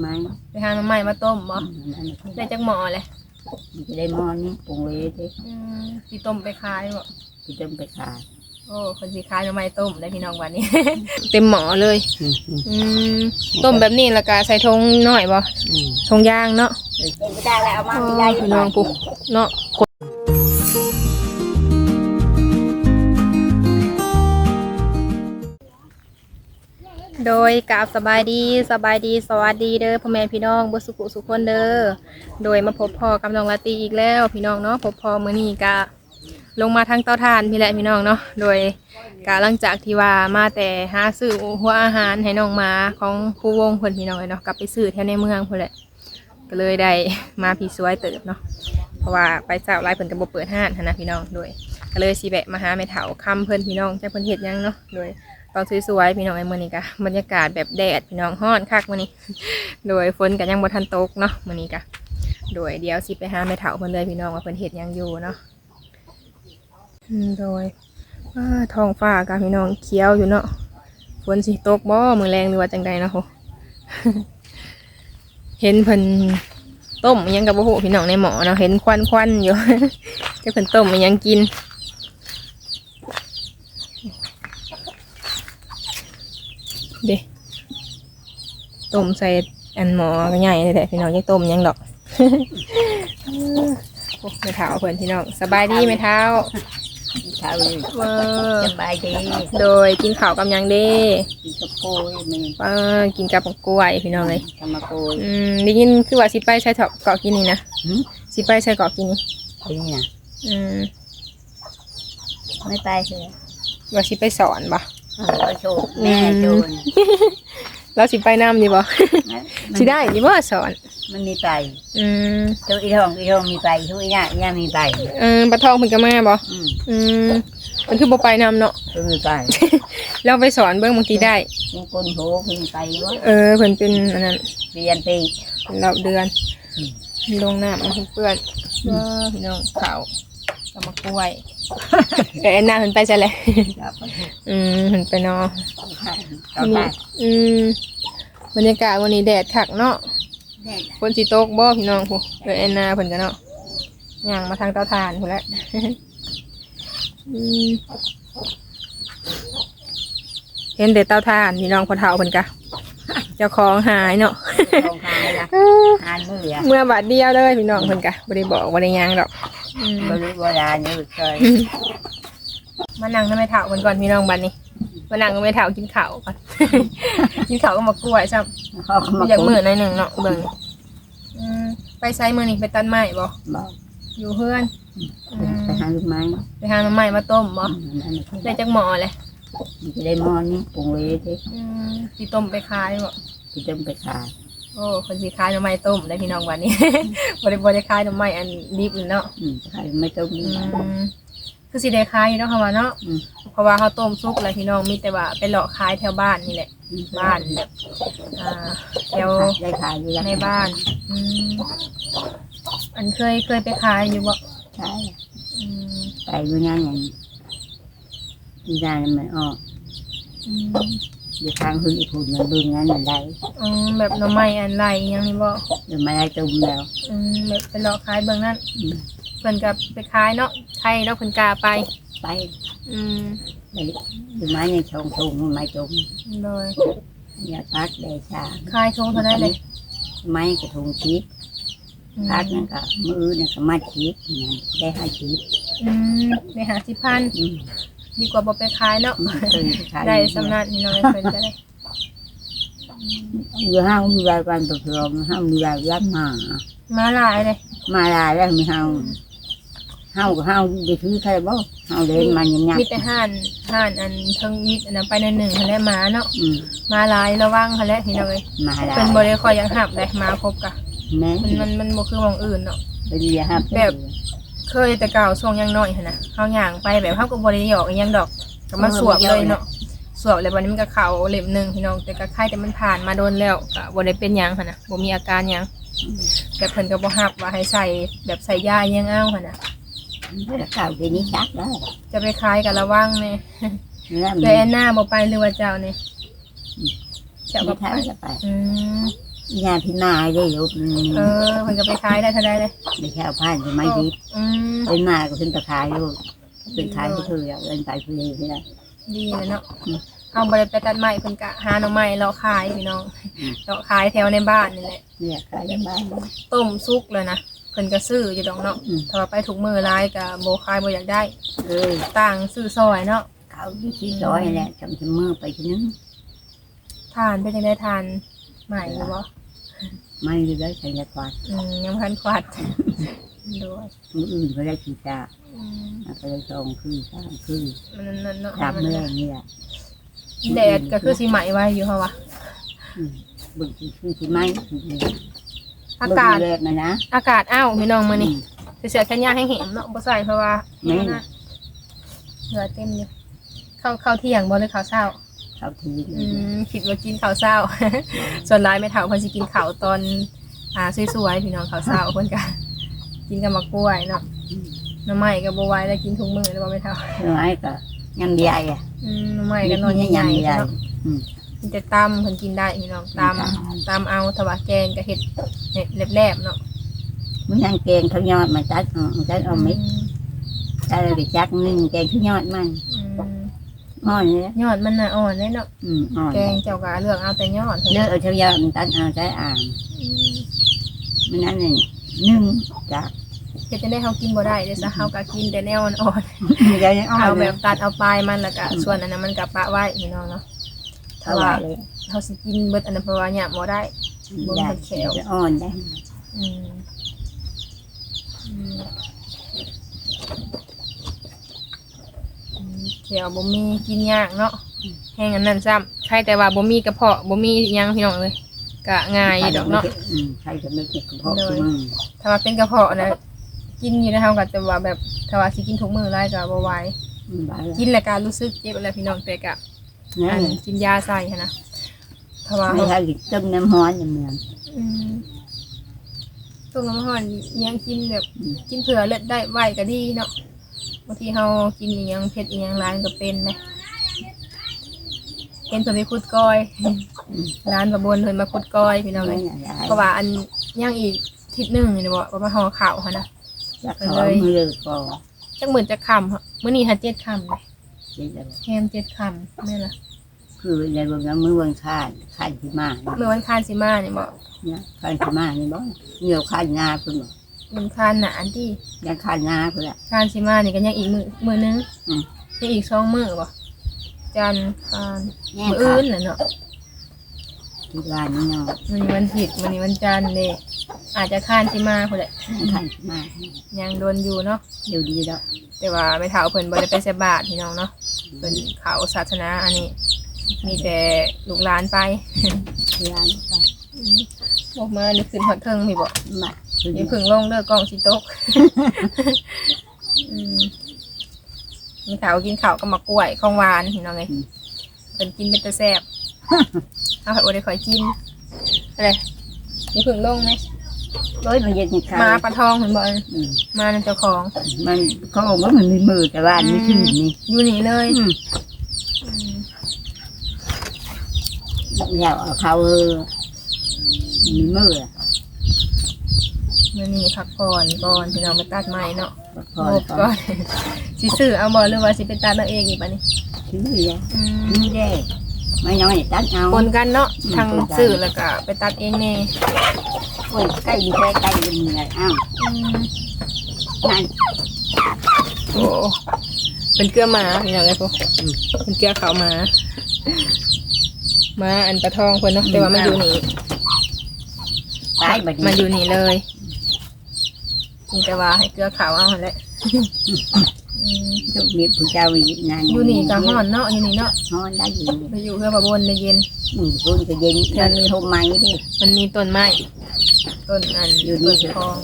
ไม้ไปหาน้ำใหม่มาต้มบ่อืมอันนี้ก็ได้จักหม้อเลยจะได้หม้อนี้ปรุงเลยดิอืมสิต้มไปขายบ่ที่จะไปขายโอ้คนสิขายน้ำใหม่ต้มได้พี่น้องวันนี้ เต็มหม้อเลย อืมอืมอืมต้มแบบนี้แล้วก็ใส่ทงหน่อยบ่อืมทงยางเนาะเป็นไปได้แล้วเอามาโอ้ไม่ได้พี่น้องปุ๊เนาะ โดยกราบสบายดีสบายดีสวัสดีเด้อพ่อแม่พี่น้องบุสุกุสุขคนเด้อโดยมาพบพ่อกับน้องลาตีอีกแล้ว พี่น้องเนาะพบพ่อมื้อนี้กะลงมาทางเตาถ่านพี่แหละพี่น้องเนาะโดยกะหลังจากที่ว่ามาแต่หาซื้อหัวอาหารให้น้องหมาของผู้วงเพิ่นพี่น้องเนาะกลับไปซื้อแถวในเมืองพุ่นแหละก็เลยได้มาพี่สวยเติบเนาะเพราะว่าไปเจ้าไล่เพิ่นก็บ่เปิดห้านหั้นนะพี่น้องโดยก็เลยสิแวะมาหาแม่เฒ่าคำเพิ่นพี่น้องจักเพิ่นเฮ็ดหยังเนาะโดย ตอนสวยๆพี่น้องไอ้มื้อนี้ก็บรรยากาศแบบแดดพี่น้องร้อนคักมื้อนี้ โดยฝนก็ยังบ่ทันตกเนาะมื้อนี้ก็โดยเดี๋ยวสิไปหาแม่เฒ่าเพิ่นเลยพี่น้องว่าเพิ่นเฮ็ดหยังอยู่เนาะโดยท้องฟ้าก็พี่น้องเขียวอยู่เนาะฝนสิตกบ่มือแรงหรือว่าจังใดเนาะโหเห็นเพิ่นต้มยังกับบุหูพี่น้องในหมอเนาะเห็นควันควันๆอยู่จะเพิ่นต้มยังกิน เด้ ต้มใส่อันหมอก็ใหญ่เลยแหละพี่น้องยังต้มอิหยังดอกโอ้ไม่เท้าเพื่อนพี่น้องสบายดีไหมเท้าข้าวเลยเออสบายดีโดยกินข้าวกับหยังเด้กินกระโปยมันเออกินกับกล้วยพี่น้องเลยกำมะโกยอืมได้ยินคือว่าสิไปใช้เถาะเกาะกินนี่นะหืมสิไปใช้เกาะกินนี่เป็นไงอืมไม่ไปเลยว่าสิไปสอนบ่เราโชว์แม่โชว์ เราสิไปน้ำดีบ่สิได้ดีบ่สอน มันมีไปอืมตัวอีทองอีทองมีไปทุกอีน่าอีน่ามีไปเออปลาทองเพิ่นก็มาบ่อืมอืมมันคือบ่ไปนำเนาะตัวมีไปเราไปสอนเบิ่งบางทีได้มีคนโหขึ้นไปวะเออเพิ่นเป็นอันนั้นเรียนไปเป็นรอบเดือนอืมลงน้ำมันเปื้อนเออพี่น้องข้าว กับมะกล้วยแต่แอนนาเพิ่นไปซะแหละกับอืมเพิ่นไปเนาะต่อไปอืมบรรยากาศวันนี้แดดคักเนาะแน่ฝนสิตกบ่พี่น้องผู้เออแอนนาเพิ่นก็เนาะย่างมาทางเตาถ่านพุ่นละอืมเห็นแต่เตาถ่านพี่น้องพอเฒ่าเพิ่นกะเจ้าของหายเนาะทองคำละทานมือเมื่อบาทเดียวเลยพี่น้องเพิ่นกะบ่ได้บอกบ่ได้หยังดอก อืมบริวารนี่เคยมานั่งนำแม่เฒ่าเพิ่นก่อนพี่น้องบัดนี้มานั่งกับแม่เฒ่ากินข้าวก่อน กินข้าวก็มากล้วยซ้ำเขาก็มาอยากมื้อหน่อยหนึงเนาะเบิ่งอืมไปไสมื้อนี้ไปตัดไม้บ่บอกอยู่เฮือนอืมไปหาลูกไม้ไปหาหน่อไม้มาต้มบ่อืมอันนี้ก็ได้จักหม้อเลยจะได้หม้อนี้ปรุงเลยดิอืมสิต้มไปขายบ่ที่จะไปขาย โอ้คนสิขายหน่อไม้ต้มได้พี่น้องวันนี้ บ่ได้บ่ได้ขายหน่อไม้อันดิบเนาะอืมขายไม่ต้องมีอืมคือสิได้ขายอยู่เนาะค่ะว่าเนาะอืม เพราะว่าเขาต้มซุกแล้วพี่น้องมีแต่ว่าไปเลาะขายแถวบ้านนี่แหละ บ้านแบบอ่าแถวได้ขายอยู่แล้วในบ้านอืมอันเคยเคยไปขายอยู่บ่ใช่อืมไปอยู่งานอย่างที่ได้มันออกอืม เดี๋ยวทางขึ้นอีกผุนมันดึงงั้นมันได้อืมแบบหน่อไม้อันไรอยังนี้บ่เดี๋ยวมาได้ตุ่มแล้วอืมแบบไปเลาะขายเบิ่งนั่นอืมเพิ่นก็ไปขายเนาะใครเนาะเพิ่นกล้าไป ไปอืมไปอยู่ไม้ยังชงตุ่มไม้ตุ่มโดยอย่าพักได้ชาขายชงเท่าได้เลยไม้กระทงชีสอืมพักนั่นก็มือนั่นก็มาชีสนั่นได้ห้าชีสอืมได้หาสิพันอืม ดีกว่าบ่ไปขายเนาะเคยขายได้สำนักนี่น้องเพิ่นก็ได้อยู่ห้างมีรายวันประพรมห้างมีรายรับมา มาหลายเลยมาลายแล้วมีห้างห้างกับห้างได้ซื้อใครบ่ห้างเดินมันยังยับมีแต่ห้านห้านอันเทิงยิดอันนั้นไปในหนึ่งหั้นแหละมาเนาะอืมมาหลายระวังหั้นแหละพี่น้องเอ้ยมาลายเพิ่นบ่ได้คอยยังหับเลยมาครบกะแม่มันมันมันบ่คือหม่องอื่นเนาะไปดีครับแบบ เคยแต่เก่าช่วงยังน้อยหั่นน่ะเฮาย่างไปแบบเฮาก็บ่ได้หยอกอิหยังดอกก็มาสวบเลยเนาะสวบเลยบัดนี้มันก็เข้าเล่มหนึงพี่น้องแต่ก็ไข้แต่มันผ่านมาโดนแล้วก็บ่ได้เป็นหยังหั่นน่ะบ่มีอาการหยังแบบเพิ่นก็บ่ฮับว่าให้ใส่แบบใส่ยาอิหยังเอาหั่นน่ะเก่าทีนี้ชักได้จะไปขายก็ระวังแน่แล้วแต่แอนนาบ่ไปหรือว่าเจ้านี่เจ้าไม่บ่ไปท้าจะไปอืม ยาพินาได้ลูกนี่เออเพิ่นก็ไปขายได้เท่าใดเลยไม่ใช่เอาผ่านจะไม่ดีอืมเป็นมาก็เป็นตะขายลูกเป็นขายที่คือเงินไปคือไม่ได้ดีเลยเนาะอืมเอาบ่ได้ไปตัดไม้เพิ่นก็หาหน่อไม้เลาะขายพี่น้องอืมเลาะขายแถวในบ้านนี่แหละเนี่ยขายในบ้านต้มซุกเลยนะเพิ่นก็ซื้ออยู่ดอกเนาะอืมถ้าว่าไปถุกมือร้ายก็บ่ขายบ่อยากได้เออต่างซื้อซอยเนาะเขาที่ชี้ร้อยแหละจำจะมือไปทีนึงทานเป็นจังได๋ทานใหม่อยู่บ่ ไม่ได้ใช้ยากวาดอืมยังพันควัดด้วยมืออื่นก็ได้ขีดาอืมก็ได้สองคือสามคือมันนั่นเนาะสามเมื่อนี่แหละแดดก็คือสิไหมไว้อยู่เฮาวะอืมบึกคือที่ไม่อากาศ เลยนะนะอากาศอ้าวพี่น้องมื้อนี้เสื้อแขนยาวให้เห็นเนาะบ่ใส่เพราะว่าแม่นเหลือเต็มอยู่ข้าวข้าวเที่ยงบ่หรือข้าวเช้า เขาทีอืมคิดว่ากินข้าวเช้า ส่วนหลายแม่เฒ่าเพิ่นสิกินข้าวตอนอ่าสวยๆพี่น้องข้าวเช้าเพิ่นก็กินกับมะกล้วยเนาะหน้ำใหม่ก็บ่ไหวแล้วกินทุกมื้อแล้วบ่แม่เฒ่าไม้ก็ยำใหญ่อะอืมหน้ำใหม่ก็นอนใหญ่ๆใหญ่เนาะอืมกินแต่ตำเพิ่นกินได้พี่น้องตตำตำเอาถวาแกงก็เฮ็ดแลบๆเนาะมันยังแกงเขายอดมาจัดเอาจัดเอาเม็ดจัดไปจักหนึ่งแกงเขายอดมัน อืมอ่อนเลยยอดมันน่ะอ่อนเลยเนาะอืมอ่อนแกงเจ้าก็เลือกเอาแต่ยอดเถเลือกอะเอาเขายอดมันตัดเอาใช้อ่างมันนั่นนี่หนึ่งจักเฮ็ดจะได้เฮากินบ่ได้เด้ซะเฮาก็กินแต่แนวอ่อนมันจะอ่อๆเอานแบเลยบตัดเอาปลายมันแล้วก็ส่วนอันนั้นมันก็ปะไว้พี่น้องเนาะเท่าไหร่เลยเฮาสิกินเบิดอันนั้นเพราะว่าหยามบ่ได้ได้จะอ่อนได้อืมอืมอืมเขียวบ่มีกินยากเนาะแห้งอันนั้นซ้ำใครแต่ว่าบ่มีกระเพาะบ่มีหยังพี่น้องเลยก็ง่ายอยู่ดอกเนาะ อืมใครจะไม่เก็บกระเพาะเลย อืมถ้าว่าเป็นกระเพาะนะกินอยู่นะครับก็จะว่าแบบถ้าว่าสิกินทุกมื้อไรก็บ่ไหวอืมไปแล้วกินแล้วก็รู้สึกเจ็บอะไรพี่น้องแต่ก็นี่อันกินยาใส่หั้นนะถ้าว่าไม่เขาใช่ต้มน้ำร้อนอย่างเมือง อืมตัวน้ำห่อนยังกินแบบอืม กินเผื่อเลือดได้ไหวก็ดีเนาะ บางทีเฮากินอีหยังเผ็ดอีหยังร้ายก็เป็นนะเห็นเพิ่นไปขุดก้อยร้านประบนเพิ่นมาขุดก้อยพี่น้องเลย เพราะว่าอันย่างอีกทิศหนึ่งนี่บอกว่ามาห่อข่าวค่ะนะจะขอมือเลยก็จักหมื่นจะคำค่ะมื้อนี้หันเจ็ดคำเลยเจ๊จะแฮมเจ็ดคำนี่นล่ะคือในเมืองมือเมืองคานคานที่มาเมื่อวันคานสิมาเนี่ยบอกเนี่ยคานที่มานี่บ่เหนียวคานงาเพิ่นบอก มันคานหนาอันที่ยังคานงาเพิ่นละคานสิมานี่ก็ยังอีกมือมือนึงอืม ยังอีกสองมือบ่จันทร์คานแง่มือคาอื่นนน่ะเนาะที่ร้านนี่เนาะมันนี้วันผิดมันนี้วันจันทร์เด้อาจจะคานสิมาพุ่นแหละคานที่มายังโดนอยู่เนาะ เดี๋ยวดีแล้วแต่ว่าไม่เท่าเพิ่นบ่ได้ไปใส่บาตรพี่น้องเนาะเพิ่นเขาศาสนาอันนี้ มีแต่ลูกหลานไปที่ร้านก็อืมบอกมานี่ขึ้นฮอดเทิงพี่บอกมา คือนี่พึ่งลงเด้อกล้องสิตกอืมมีขาวกินข้าวกับมะกล้วยของหวานพี่น้องไงเป็นกินเป็นตะแซ่บเอาให้โอได้คอยกินอะไรนี่พึ่งลงไหมโอ้ยมันเย็นนี่ค่ะมาปลาทองเห็นบอกอืมมานั่นเจ้าของ มันเขาบอกว่ามันมีมือแต่ว่าไม่ถึงนี่อยู่นี่เลยอืมอืมแล้วเอาเขาเออมีมืออะ มื่อนี้พักผ่อนก่อนพี่น้องไปตัดไม้เนาะพอโบกก่ก่ออนนสิซื้อเอาบอหรือว่าสิเป็นตัดเอาเองอีกปะนี่ชื่อเลยอืมนี่ได้ไม่น้อยตัดเอาปนกันเนาะอืมทางปนกันซื้อแล้วก็ไปตัดเองแน่โอ้ยใกล้ดีใกล้ใกล้ดีเลยอ้าวอืมนั่นโอ้เป็นเกลือหมาพี่น้องไอ้พวกเป็นเกลือขาวหมาหมาอันปลาทองเพิ่นเนาะแต่ว่ามันอยู่นี่ ตายบัดมันนี้อยู่นี่เลย นี่แต่ว่าให้เกลือขาวเอาหั่นแหละอืมทุกนี้ผู้เจ้าอีกนานอยู่นี่ก็ฮ้อนเนาะอยู่นี่เนาะฮ้อนได้อยู่ไปอยู่เพื่อประบนในเย็น อืมพุ่นก็เย็นมันมีโฮมไม้ดิมันมีต้นไม้ต้นอันอยู่นี่ต้นคลอง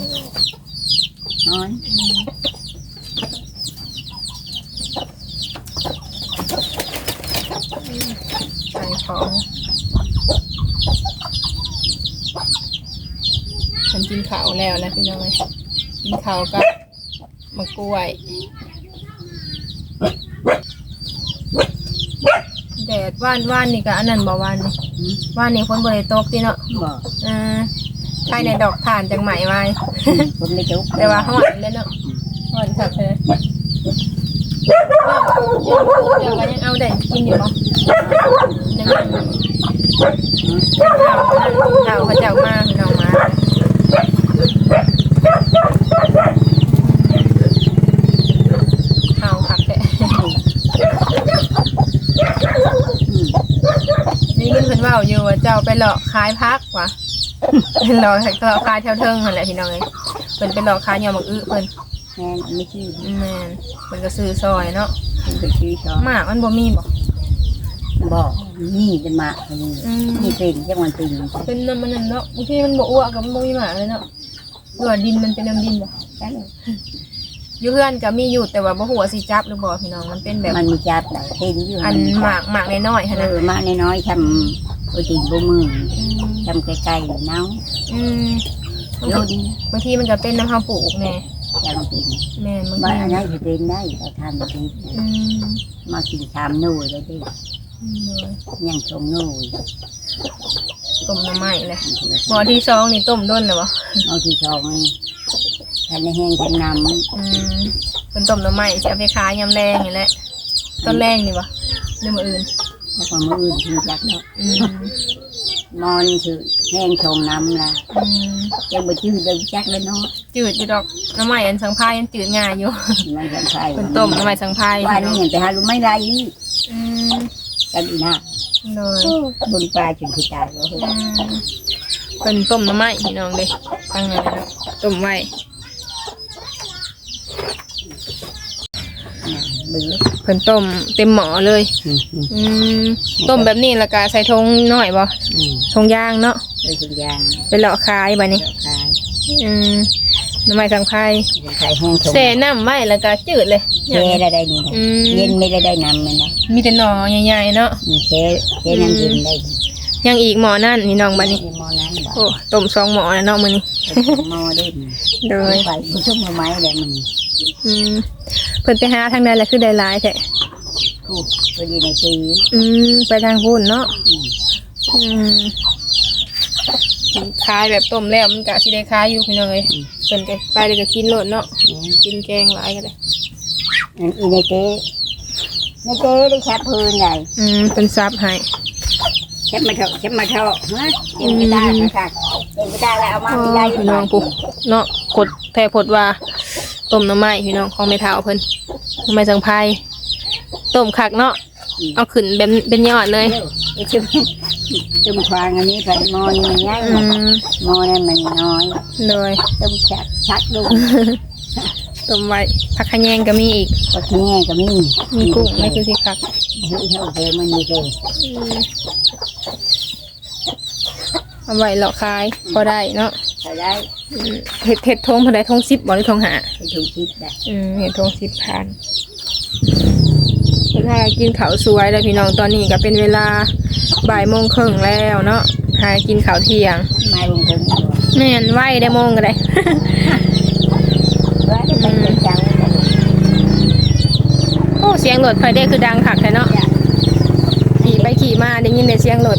ฮ้อนอืมใส่ของฉันกินข้าวแล้วนะพี่น้องเอ้ย กินข้าวกับมะกล้วยอืแดดว่านว่านนี่ก็อันนั้นบ่ว่านนี่อืมว่านนี่ฝนบ่ได้ตกติเนาะบอกอ่าใช่ในดอกถ่านจังไหมไว้คนไม่จุกแต่ว่าฮ้อนเลยเนาะฮ้อนคักเลยเดี๋ยวก็ยังเอาได้กินอยู่บ่ยังเอาเอาพระเจ้ามาพี่น้องมาเอาคักแท้ อืม นี่ขึ้นเพิ่นเว่าอยู่ว่าเจ้าไปหลอกขายพักว่ะหลอกหลอกขายแถวเทิงหั่นแหละพี่น้องเอ้ยเพิ่นไปหลอกขายยอมักอื้อเพิ่นแม่นไม่ชื่อแม่นเพิ่นก็ซื้อซอยเนาะมันเป็นชื่อชอบหมากมันบ่มีบ่บอกนี่จะมาอันนี้อืมนี่เป็นจังหวัดเป็นเป็นน้ำมันนั่นเนาะบางทีมันบ่อ้วกกับมันบ่มีหมากเลยเนาะหรือว่าดินมันเป็นน้ำดินบ่จังอยู่เพื่อนก็มีอยู่แต่ว่าบ่ฮู้ว่าสิจับหรือบ่พี่น้องมันเป็นแบบมันมีจับหลายเป็นอยู่อันหมากหมากน้อยๆเอหั่นน่ะอมาน้อยๆทำ โอติบ่มืออืมทำไกลๆเนาอืมรุ่นบางทีมันก็เป็นน้ำเฮาปลูกแน่จังเป็นแม่นบางบ้าทีนอันนั้นจะเป็นได้แต่ทำเป็นอืมมากินชามนู่เลยดิอืมยังชงนู่ต้มน้ำไหม้เลยหมอที่สองนี่ต้มด้นเลยวะเอาที่ชองนี่ทันในแห้งทันน้อืมเป็นต้มน้ำไหม้จะเอาไปขายยำแรงอย่างแหละต้นแรงนี่วะเรื่องอื่นำ แล้วก็มืออื่นถึงจักเนาะอืมนอนคือแห้งชงน้ำละอืมยังบ่ชื่อเดิมจักเลยเนาะจืดอยู่ดอกน้ำไหม้อันสังพายยังจืดง่ายอยู่มันยังใช่เป็นต้มน้ำไหม้สังพายว่านี่เห็นแต่หารู้ไม่ไรอืมกันอีน่าเลยบนปลาจนคือตายแล้วอืมเป็นต้มน้ำไหม้พี่น้องเลยตั้งไงนะต้มไว้ บึ้งเป็นต้มเต็มหม้อเลย อืมอืมอืมต้มแบบนี้แล้วก็ใส่ทงหน่อยบ่อืมทงยางเนาะเลยทุกอย่างเป็นเหลาะขายแบบนี้ ขายอืมน้ำไม้สังไพรขายแห้งชงเสน้ำไว้แล้วก็จืดเลยเชได้ได้นี่นะอืมเย็นไม่ได้ได้น้ำมันนะมีแต่หน่อใหญ่ๆเนาะ มันเชเชน้ำเย็นได้ยังอีกหมอนั่นนี่น้องบัดนี้ มีหมอนั้นบอกโอ้ต้มสองหมอแล้วเนาะมื้อนี้หมอได้โดยไปผู้ชมมาไม้เลยมันอืม เพิ่นไปหาทางใดแล้วคือได้หลายแท้กูพอดีในตีอืมไปทางพุ่นเนาะอืมอืมขายแบบต้มแล้วมันก็สิได้ขายอยู่พี่น้องเอ้ยเพิ่นก็ไปเลยก็กินโลดเนาะกินแกงหลายก็ได้อันอีในเต้ในเต้ได้แคบพื้นใหญ่อืมเป็นซับให้แคบมาเถอะแคบมาเถอะฮะเอ็มไม่ได้ค่ะเอ็มไม่ได้แล้วเอามาอ๋อไม่ได้พี่น้องปุ๊เนาะกดแท้พดว่า ต้มน้ำไม้พี่น้องของแม่เฒ่าเพิ่นน้ำไม้สังไพรต้มคักเนาะเอาขึ้นเป็นเป็นยอดเลยไอ้ชุมชุมควางอันนี้ไปมอนี่มันง่ายอืมมอนั่นมันน้อยเลยต้มชักชักดูต้มไว้ผักขะแยงก็มีอีกก็ที่ง่ายก็มีมีกุ้งไม่คือสิคักเฮ้ยโอเคมันมีเลยเอาไว้เลาะขายพอได้เนาะ ใช้ได้อืมเห็ดเห็ดทงพอได้ทงสิบบ่หรือทงหาไปถูกคิดได้อืมเห็ดทงสิบพันถ้ากินข้าวสวยแล้วพี่น้องตอนนี้ก็เป็นเวลาบ่ายโมงครึ่งแล้วเนาะหากินข้าวเที่ยงไม่ลงถึงตัวแม่นไหวได้โมงก็ได้ ว่าจะไปเป็นจังเลยโอ้เสียงรถไฟได้คือดังคักแท้เนาะขี่ไปขี่มาได้ยินแต่เสียงรถ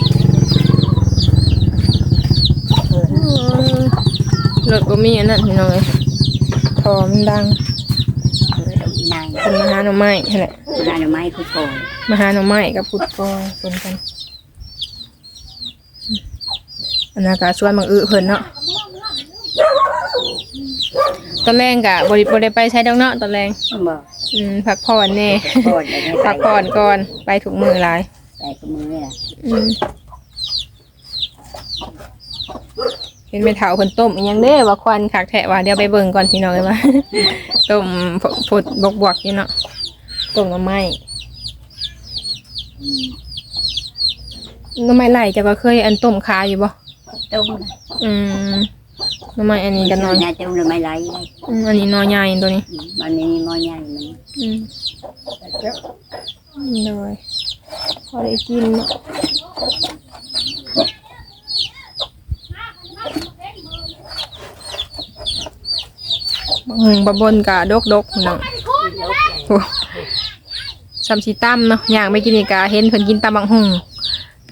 เอออืม รถก็มีอันนั้นพี่น้องเอ้ยทอมันดังเออนายเป็นมหาหน่อไม้นั่นแหละนายไม้คือโกงมหาหน่อไม้กับพุดกอยปนกันอันนั้นก็ชวนบางอื้อเพิ่นเนาะตอนแรกกะบริบริไปใช้ดอกเนาะตอนแรกบอกอืมพักผ่อนแน่ก่อนจะได้พักผ่อนก่อนไปถูกมือหลายใส่กับมือเลยล่ะอืม เห็นไปเถาเพิ่นต้มอีหยังเด้ว่าควันคักแทะว่าเดี๋ยวไปเบิ่งก่อนพี่น้องเลยว่า ต้มผดบกบวกๆอยู่เนาะต้มหน้ำไม้หน้ำไม้ไหลจะก็เคยอันต้มคาอยู่บ่ต้มอืมหน้ำไม้อันนี้จะนอนน่าต้มหรือไม่ไรอืมอันนี้นอนใหญ่ตัวนี้มันนี่มอใหญ่มันอืมเลยพอได้กินเนาะ อืมบะบนกะดกดกๆเนาะโอ้ซัมซีตั้มเนาะย่างไม่กินอีกาเห็นเพิ่นกินตำบักหุ่ง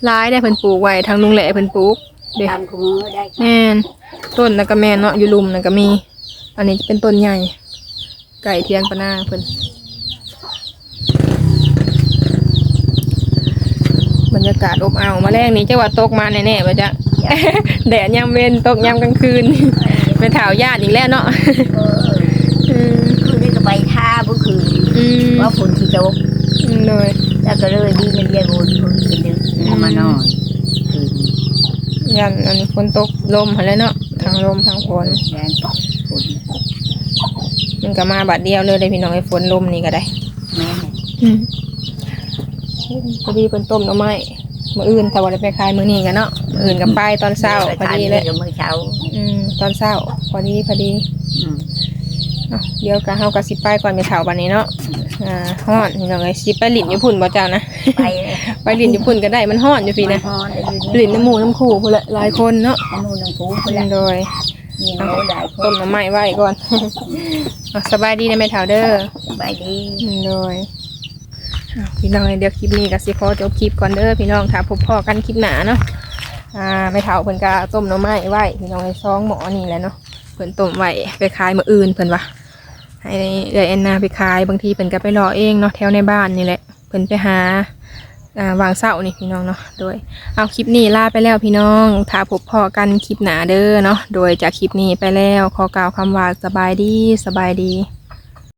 หลายได้เพิ่นปลูกไว้ทางลุงแหล่เพิ่นปลูกเด้ตามคุ้มือได้แม่นต้นนั่นก็แม่นเนาะอยู่ลุมนั่นก็มี อันนี้เป็นต้นใหญ่ ไก่เทียงปะนาเพิ่นบรรยากาศอบอ้าวมาแรกนี้จะว่าตกมาแน่ๆว่าจะแดดยามเว้นตกยามกลางคืนเป็นถาวญาติอีกแล้วเนาะ เมื่อคืนอืมว่าฝนที่ตกเลยแล้วก็เลยดีมันเรียนวนคนเป็นดึกเอามานอนคืนยันอันนี้ฝนตกลมหันเลยเนาะทางลมทางฝนแดนฝนมันก็มาบัดเดียวเลยเลยพี่น้องไอ้ฝนลมนี่ก็ได้แม่อืมพอดีเพิ่นต้มหน่อไม้มื้ออื่นแต่ว่าได้ไปขายมื้อนี้กันเนาะมื้ออื่นก็ไปตอนเช้าพอดีเลยเดี๋ยวมื่อเช้าอืมตอนเช้าพอดีพอดีอืมอะ เดี๋ยวก็เฮาก็สิไปก่อนไปเฒ่าบัดนี้เนาะอ่าฮ้อนพี่น้องเอ้ยสิไปลิ้นอยู่พุ่นบ่เจ้านะ ไปเลยไปลิ้นอยู่พุ่นก็ได้มันฮ้อนอยู่พี่นะฮอนได้อยู่ลิ้นน้ำหมูน้ำคู่พุ่นละหลายคนเนาะอันนู้นน้ำผูไปแล้วโดยมีโน้ได้คต้นมหน่อไม้ไว้ก่อน อะสบายดีนะแม่เฒ่าเด้อ ไปดี โดยอะพี่น้องเดี๋ยวคลิปนี้ก็สิขอจบคลิปก่อนเด้อพี่น้องถ้าพบพ่อกันคลิปหนาเนาะอ่าไม่เท่าเพิ่นก็ต้มหน่อไม้ไว้พี่น้องไอ้ซองหมอนี่แหละเนาะเพิ่นต้มไว้ไปขายมื้ออื่นเพิ่นว่า ให้เดยวแอนนาไปขายบางทีเพิ่นก็ไปรอเองเนาะแถวในบ้านนี่แหละเพิ่นไปหาวางเสานี่พี่น้องเนาะโดยเอาคลิปนี้ลาไปแล้วพี่น้องถ้าพบพอกันคลิปหนาเด้อเนาะโดยจากคลิปนี้ไปแล้วขอกล่าวคำว่าสบายดีสบายดี